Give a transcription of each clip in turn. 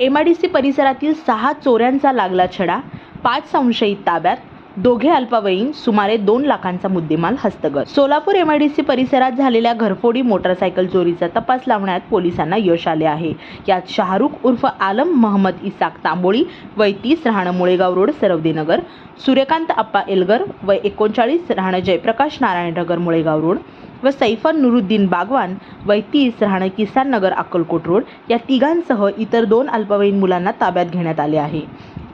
M I D C परिसरातील सहा चोऱ्यांचा लागला छडा पाच संशयित ताब्यात दोघे अल्पवयीन सुमारे दोन लाखांचा मुद्देमाल हस्तगत. सोलापूर एमआयडीसी परिसरात झालेल्या घरफोडी मोटरसायकल चोरीचा तपास लावण्यात पोलिसांना यश आले आहे. यात शाहरुख उर्फ आलम महम्मद इसाक तांबोळी वय तीस राहणं मुळेगाव रोड सरवदेनगर सूर्यकांत अप्पा एलगर वय एकोणचाळीस राहणं जयप्रकाश नारायण नगर मुळेगाव रोड व सैफन नुरुद्दीन बागवान वय तीस राहणं किसान नगर अक्कलकोट रोड या तिघांसह इतर दोन अल्पवयीन मुलांना ताब्यात घेण्यात आले आहे.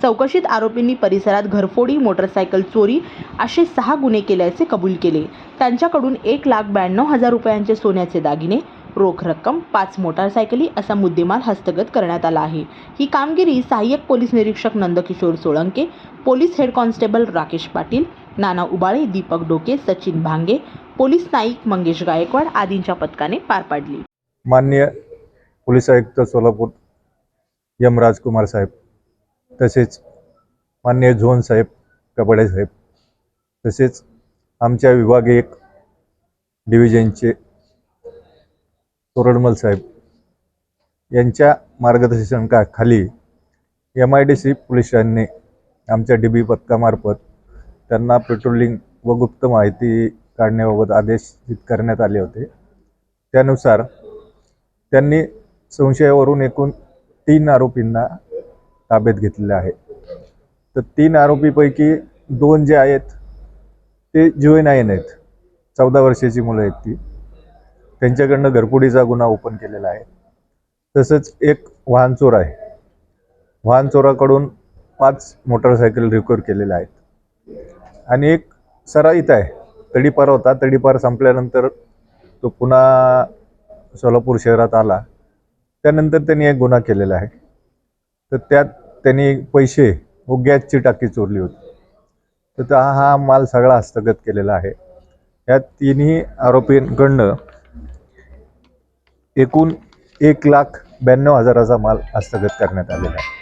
चौकशीत आरोपींनी परिसरात घरफोडी मोटरसायकल चोरी असे सहा गुन्हे केल्याचे कबूल केले. त्यांच्याकडून एक लाख ब्याण्णव हजार रुपयांचे सोन्याचे दागिने रोख रक्कम पाच मोटारसायकली असा मुद्देमाल हस्तगत करण्यात आला आहे. ही कामगिरी सहाय्यक पोलीस निरीक्षक Nandkishor Solanke police head constable Rakesh Patil Nana Ubale Deepak Doke Sachin Bhange police Naik Mangesh Gaikwad आदींच्या पथकाने पार पाडली. माननीय पोलीस आयुक्त सोलापूर यम राजकुमार साहेब तसेच मान्य झोन साहेब कपडे साहेब तसेच आमच्या विभागीय एक डिव्हिजनचे तोरडमल साहेब यांच्या मार्गदर्शनका खाली एम आय डी सी पोलिसांनी आमच्या डी बी पथकामार्फत त्यांना पेट्रोलिंग व गुप्त माहिती काढण्याबाबत आदेशित करण्यात आले होते. त्यानुसार त्यांनी संशयावरून एकूण तीन आरोपींना ताब्यात घेतलेले आहे. तर तीन आरोपीपैकी दोन जे आहेत ते जुवेनाईन आहेत. चौदा वर्षाची मुलं आहेत ती. त्यांच्याकडनं घरपुडीचा गुन्हा ओपन केलेला आहे. तसंच एक वाहन चोर आहे. वाहन चोराकडून पाच मोटरसायकल रिकवर केलेल्या आहेत. आणि एक सराईत आहे. तडीपार होता. तडीपार संपल्यानंतर तो पुन्हा सोलापूर शहरात आला. त्यानंतर त्यांनी एक गुन्हा केलेला आहे. तर त्यात त्यांनी पैसे व गॅसची टाकी चोरली होती. तर त्या हा माल सगळा हस्तगत केलेला आहे. या तिन्ही आरोपींकडनं एकूण एक लाख ब्याण्णव हजाराचा माल हस्तगत करण्यात आलेला आहे.